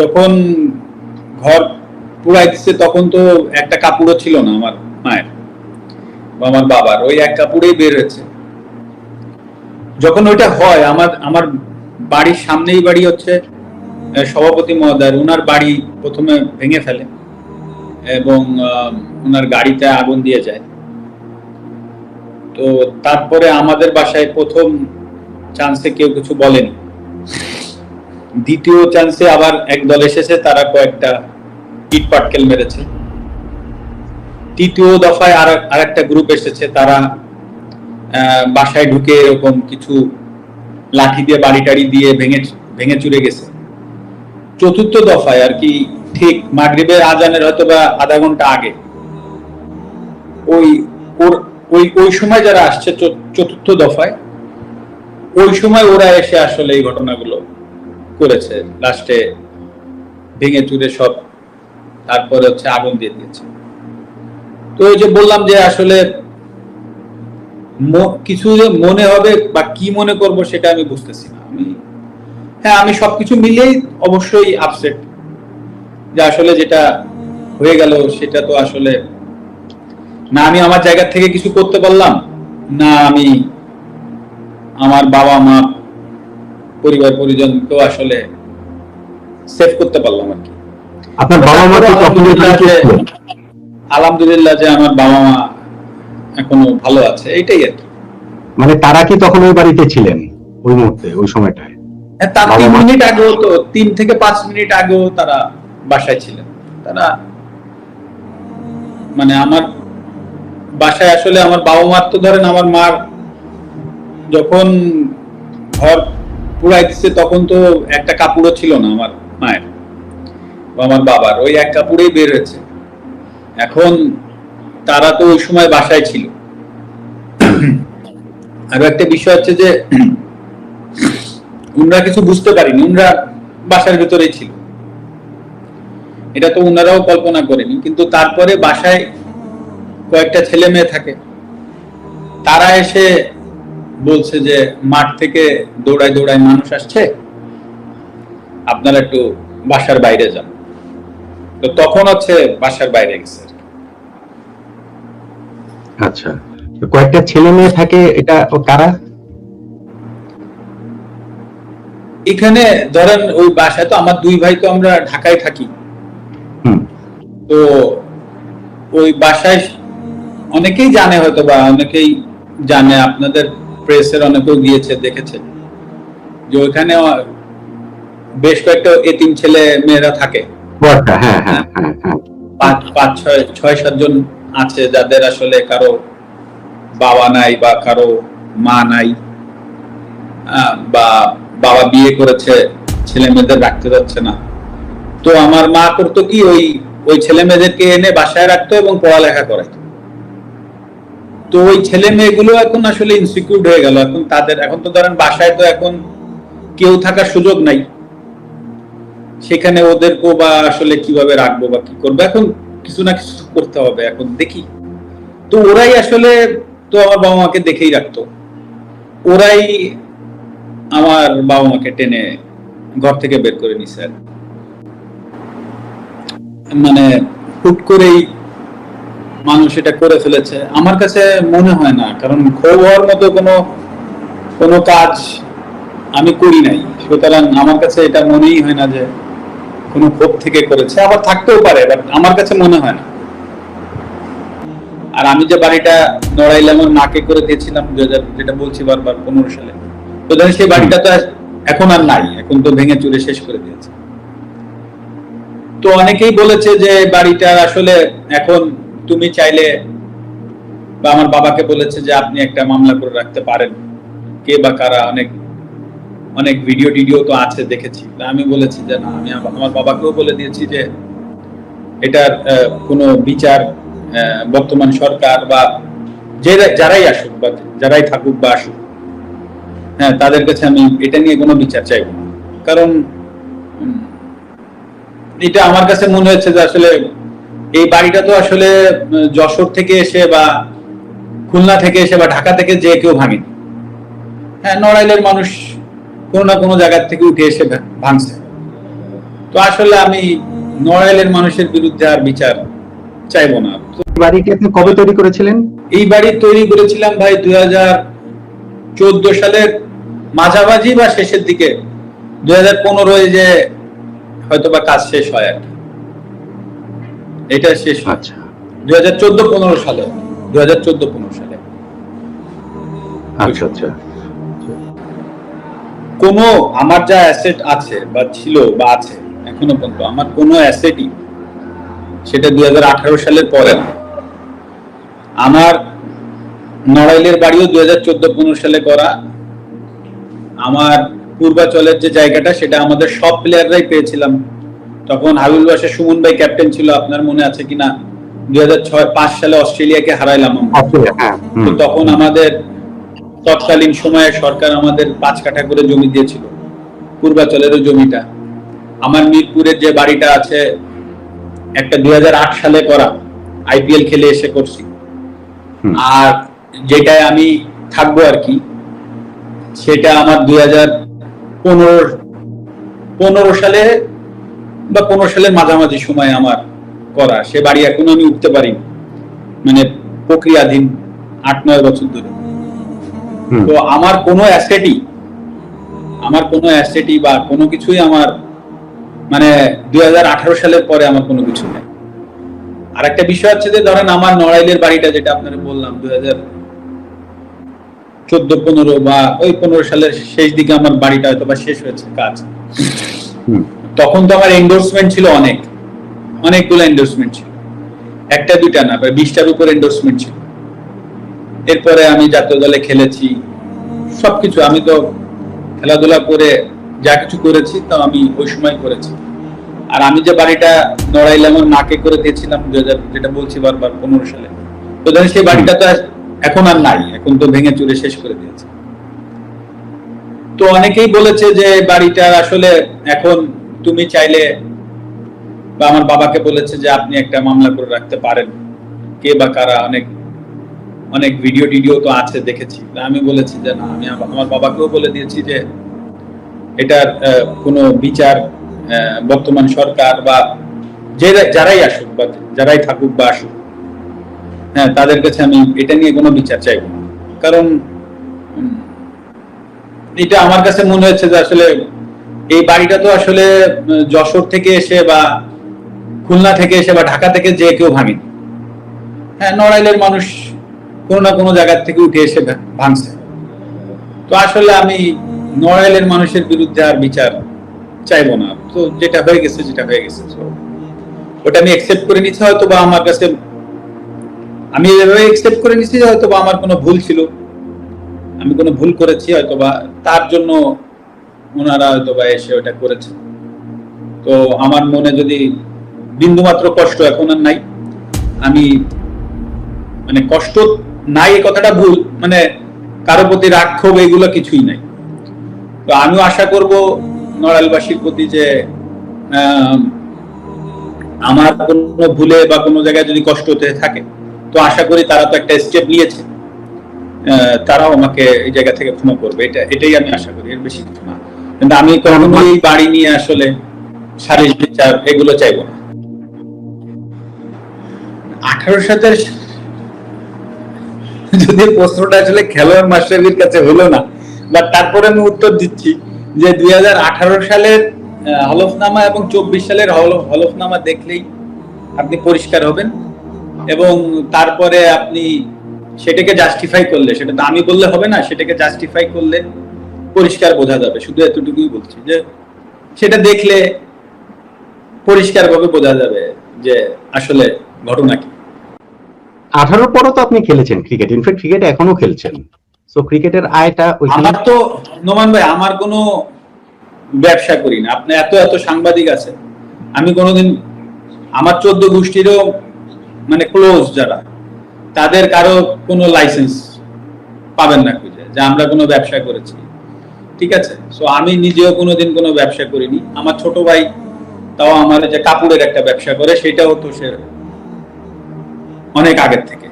যখন ঘর পুরাই দিচ্ছে তখন তো একটা কাপড়ও ছিল না আমার মায়ের বা আমার বাবার। ওই এক কাপড়েই বের হয়েছে। যখন ওইটা হয়, আমার আমার বাড়ির সামনেই বাড়ি হচ্ছে সভাপতি মহোদয়। ওনার বাড়ি প্রথমে ভেঙে ফেলে এবং ওনার গাড়িতে আগুন দিয়ে যায়। তো তারপরে আমাদের বাসায় প্রথম চান্সে কেউ কিছু বলেনি। দ্বিতীয় চান্সে আবার এক দল এসেছে, তারা কয়েকটা ইট পাটকেল মেরেছে। তৃতীয় দফায় আর আর একটা গ্রুপ এসেছে, তারা বাসায় ঢুকে এরকম কিছু লাঠি দিয়ে, বাড়ি টাড়ি দিয়ে ভেঙে ভেঙে চুরে গেছে। চতুর্থ দফায় আর কি, ঠিক মাগরিবের আজানের হয়তো বা আধা ঘণ্টা আগে, ওই ওই ওই সময় যারা আসছে চতুর্থ দফায়, ওই সময় ওরা এসে আসলে এই ঘটনাগুলো করেছে। লাস্টে ভেঙে চুরে সব, তারপরে হচ্ছে আগুন দিয়ে দিয়েছে। তো ওই যে বললাম যে আসলে কিছু যে মনে হবে বা কি মনে করব সেটা আমি বুঝতেছি না। আমি হ্যাঁ আমি সবকিছু মিলেই অবশ্যই আপসেট যে আসলে যেটা হয়ে গেল সেটা তো আসলে না আমি আমার জায়গা থেকে কিছু করতে পারলাম, না আমি আমার বাবা মা পরিবার পরিজনকেও আসলে সেভ করতে পারলাম আর কি। আপনার বাবা মা। আলহামদুলিল্লাহ যে আমার বাবা মা এখনও ভালো আছে এইটাই আর কি। মানে তারা কি তখন ওই বাড়িতে ছিলেন ওই মুহূর্তে ওই সময়টায়? হ্যাঁ, তার তিন মিনিট আগেও তো তিন থেকে পাঁচ মিনিট আগেও তারা বাসায় ছিলেন। তারা মানে আমার বাসায় আসলে আমার বাবা মার তো ধরেন আমার মার যখন ঘর পুরাই তখন তো একটা কাপড়ও ছিল না আমার মায়ের বা আমার বাবার। ওই এক কাপড়েই বের হয়েছে। এখন তারা তো ওই সময় বাসায় ছিল। আরও একটা বিষয় হচ্ছে যে উনরা কিছু বুঝতে পারিনি। উনরা বাসার ভিতরেই ছিল। এটা তো উনারাও কল্পনা করেনি। কিন্তু তারপরে বাসায় কয়েকটা ছেলে মেয়ে থাকে। তারা এসে বলছে যে মাঠ থেকে দৌড়ায় দৌড়ায় মানুষ আসছে আপনারা একটু বাসার বাইরে যান। তো তখন হচ্ছে বাসার বাইরে গেছে। আচ্ছা কয়েকটা ছেলে মেয়ে থাকে এটা কারা? এখানে ধরেন ওই বাসায় তো আমার দুই ভাই তো আমরা ঢাকায় থাকি। হুম। তো ওই বাসায় অনেকেই জানে হয়তো বা অনেকেই জানে আপনাদের প্রেসের অনেকেও গিয়েছে দেখেছে। যে ওইখানে বেশ কয়েকটা এতিম ছেলে মেয়েরা থাকে। হ্যাঁ হ্যাঁ হ্যাঁ পাঁচ পাঁচ ছয় ছয় সাতজন আছে যাদের আসলে কারও বাবা নাই বা কারও মা নাই বা বাবা বিয়ে করেছে ছেলে মেয়েদের রাখতে যাচ্ছে না। তো আমার মা করতো কি ওই ওই ছেলে মেয়েদেরকে এনে বাসায় রাখতো এবং পড়ালেখা করাইতো। তো ওই ছেলে মেয়েগুলো এখন আসলে ইনসিকিউর হয়ে গেল। এখন তাদের, এখন তো ধরেন বাসায় তো এখন কেউ থাকার সুযোগ নাই। সেখানে ওদেরকেও বা আসলে কীভাবে রাখব বা কি করব? এখন কিছু না কিছু করতে হবে, এখন দেখি। তো ওরাই আসলে তো আমার বাবা মাকে দেখেই রাখতো। ওরাই আমার বাবা মাকে টেনে ঘর থেকে বের করে নিছে। মানে হুট করেই মানুষ এটা করে ফেলেছে। আমার কাছে মনে হয় না, কারণ ক্ষোভ হওয়ার মতো কোনো কোনো কাজ আমি করি নাই। সুতরাং আমার কাছে এটা মনেই হয় না যে কোনো ক্ষোভ থেকে করেছে। আবার থাকতেও পারে বাট আমার কাছে মনে হয় না। আর আমি যে বাড়িটা নড়াইলে মাকে করে দিয়েছিলাম যেটা বলছি বারবার, পনেরো সালে। তো ধরেন সেই বাড়িটা তো এখন আর নাই, এখন তো ভেঙে চুরে শেষ করে দিয়েছে। তো অনেকেই বলেছে যে বাড়িটা আসলে এখন তুমি চাইলে বা আমার বাবাকে বলেছে যে আপনি একটা মামলা করে রাখতে পারেন। কে বা কারা, অনেক অনেক ভিডিও টিডিও তো আছে, দেখেছি। আমি বলেছি যে না, আমি আমার বাবাকেও বলে দিয়েছি যে এটার কোনো বিচার বর্তমান সরকার বা যে যারাই আসুক বা যারাই থাকুক বা আসুক হ্যাঁ তাদের কাছে আমি এটা নিয়ে কোনো বিচার চাইব কারণ এটা আমার কাছে মনে হচ্ছে যে আসলে এই বাড়িটা তো আসলে যশোর থেকে এসে বা খুলনা থেকে এসে বা ঢাকা থেকে যে কেউ ভাঙেনি হ্যাঁ নড়াইলের মানুষ কোনো না কোনো জায়গার থেকে উঠে এসে ভাঙছে। তো আসলে আমি নড়াইলের মানুষের বিরুদ্ধে আর বিচার চাইব না। তো এই বাড়িটি আপনি কবে তৈরি করেছিলেন? এই বাড়ি তৈরি করেছিলাম ভাই দুই হাজার চোদ্দ সালের মাঝামাঝি বা শেষের দিকে। দুই হাজার পনেরোয় যে হয়তো বা কাজ শেষ হয় আর কি। এটা শেষ আচ্ছা। দুই হাজার চোদ্দ পনেরো সালে। দুই হাজার চোদ্দ পনেরো সালে। আচ্ছা আচ্ছা। কোনো আমার যা অ্যাসেট আছে বা ছিল বা আছে এখনও পর্যন্ত আমার কোনো অ্যাসেটই সেটা দুই হাজার আঠারো সালের পরে না। আমার নড়াইলের বাড়িও দুই হাজার চোদ্দ পনেরো সালে করা। আমার পূর্বাচলের যে জায়গাটা সেটা আমাদের সব প্লেয়াররাই পেয়েছিলাম। তখন হাবিবুল বাসা সুমন ভাই ক্যাপ্টেন ছিল আপনার মনে আছে কিনা? দুই হাজার ছয় পাঁচ সালে অস্ট্রেলিয়াকে হারাইলাম আমরা। হ্যাঁ। তখন আমাদের তৎকালীন সময়ে সরকার আমাদের পাঁচ কাঠা করে জমি দিয়েছিল পূর্বাচলেরও জমিটা। আমার মিরপুরের যে বাড়িটা আছে একটা দুই হাজার আট সালে করা আইপিএল খেলে এসে করছি। আর যেটায় আমি থাকব আর কি সেটা আমার দুই হাজার পনেরো পনেরো সালে বা পনেরো সালের মাঝামাঝি সময় আমার করা সে বাড়ি এখনও আমি উঠতে পারিনি। মানে প্রক্রিয়াধীন আট নয় বছর ধরে। তো আমার কোনো অ্যাসেটই আমার কোনো অ্যাসেটই বা কোনো কিছুই আমার মানে দুই সালের পরে আমার কোনো কিছু নেই। আর একটা বিষয় হচ্ছে যে ধরেন আমার নড়াইলের বাড়িটা যেটা আপনারা বললাম দুই হাজার চোদ্দ পনেরো বা ওই পনেরো সালের শেষ দিকে আমার বাড়িটা হয়তো বা শেষ হয়েছে কাজ। তখন তো আমার এন্ডোর্সমেন্ট ছিল অনেক। অনেকগুলো এন্ডোর্সমেন্ট ছিল। একটা, দুইটা না বিশটার উপর এন্ডোর্সমেন্ট ছিল। এরপরে আমি জাতীয় দলে খেলেছি। সবকিছু, আমি তো খেলাধুলা করে যা কিছু করেছি, তা আমি ওই সময় করেছি। আর আমি যে বাড়িটা নড়াইলে আমার মাকে করে দিয়েছিলাম দু হাজার যেটা বলছি বারবার, পনেরো সালে। তো ধরেন সেই বাড়িটা তো এখন আর নাই, এখন তো ভেঙে চুরে শেষ করে দিয়েছে। তো অনেকেই বলেছে যে বাড়িটা আসলে এখন তুমি চাইলে বা আমার বাবাকে বলেছে যে আপনি একটা মামলা করে রাখতে পারেন। কে বা কারা, অনেক অনেক ভিডিও টিডিও তো আছে, দেখেছি। আমি বলেছি যে না, আমি আমার বাবাকেও বলে দিয়েছি যে এটার কোনো বিচার বর্তমান সরকার বা যে যারাই আসুক বা যারাই থাকুক বা আসুক হ্যাঁ তাদের কাছে আমি এটা নিয়ে কোনো বিচার চাইব কারণ এটা আমার কাছে মনে হচ্ছে যে আসলে এই বাড়িটা তো আসলে যশোর থেকে এসে বা খুলনা থেকে এসে বা ঢাকা থেকে যে কেউ ভাঙেনি। হ্যাঁ নড়াইলের মানুষ কোনো না কোনো জায়গার থেকে উঠে এসে ভাঙছে। তো আসলে আমি নড়াইলের মানুষের বিরুদ্ধে আর বিচার চাইব না। তো যেটা হয়ে গেছে, যেটা হয়ে গেছে। ওটা আমি একসেপ্ট করে নিচ্ছি হয়তো বা আমার কাছে, আমি এভাবে একসেপ্ট করে নিচ্ছি হয়তো বা আমার কোনো ভুল ছিল। আমি কোনো ভুল করেছি হয়তো বা তার জন্য ওনারা হয়তো বা এসে ওটা করেছে। তো আমার মনে যদি বিন্দুমাত্র কষ্ট এখন আর নাই আমি মানে কষ্ট নাই এই কথাটা ভুল মানে কারও প্রতি রাগ ক্ষোভ এগুলো কিছুই নাই। তো আমিও আশা করব নড়াইলবাসীর প্রতি যে আম, আমার কোনো ভুলে বা কোনো জায়গায় যদি কষ্ট হতে থাকে তো আশা করি তারা তো একটা স্টেপ নিয়েছে। তারাও আমাকে এই জায়গা থেকে ক্ষমা করবে এটা এটাই আমি আশা করি এর বেশি কিছু না। কিন্তু আমি বাড়ি নিয়ে আসলে বিচার এগুলো চাইব না। আঠারো যদি প্রশ্নটা আসলে খেলোয়াড় মাস্টারের কাছে হলো না বা তারপরে আমি উত্তর দিচ্ছি যে দুই হাজার আঠারো সালের হলফনামা এবং চব্বিশ সালের হলফনামা দেখলেই আপনি পরিষ্কার হবেন এবং তারপরে আপনি সেটাকে জাস্টিফাই করলে সেটা তো আমি বললে হবে না সেটাকে জাস্টিফাই করলে পরিষ্কার বোঝা যাবে শুধু এতটুকুই বলছি যে সেটা দেখলে পরিষ্কারভাবে বোঝা যাবে যে আসলে ঘটনা কি। আঠারোর পরও তো আপনি খেলেছেন ক্রিকেট ইনফ্যাক্ট ক্রিকেট এখনও খেলছেন। সো ক্রিকেটের আয়টা আমার তো নোমান ভাই আমার কোনো ব্যবসা করি না। আপনি এত এত সাংবাদিক আছে আমি কোনোদিন আমার চোদ্দ গোষ্ঠীরও মানে ক্লোজ যারা তাদের কারও কোনো লাইসেন্স পাবেন না খুঁজে যে আমরা কোনো ব্যবসা করেছি। ঠিক আছে? সো আমি নিজেও কোনোদিন কোনো ব্যবসা করিনি। আমার ছোট ভাই তাও আমার যে কাপড়ের একটা ব্যবসা করে, সেটাও তো সে অনেক আগের থেকে।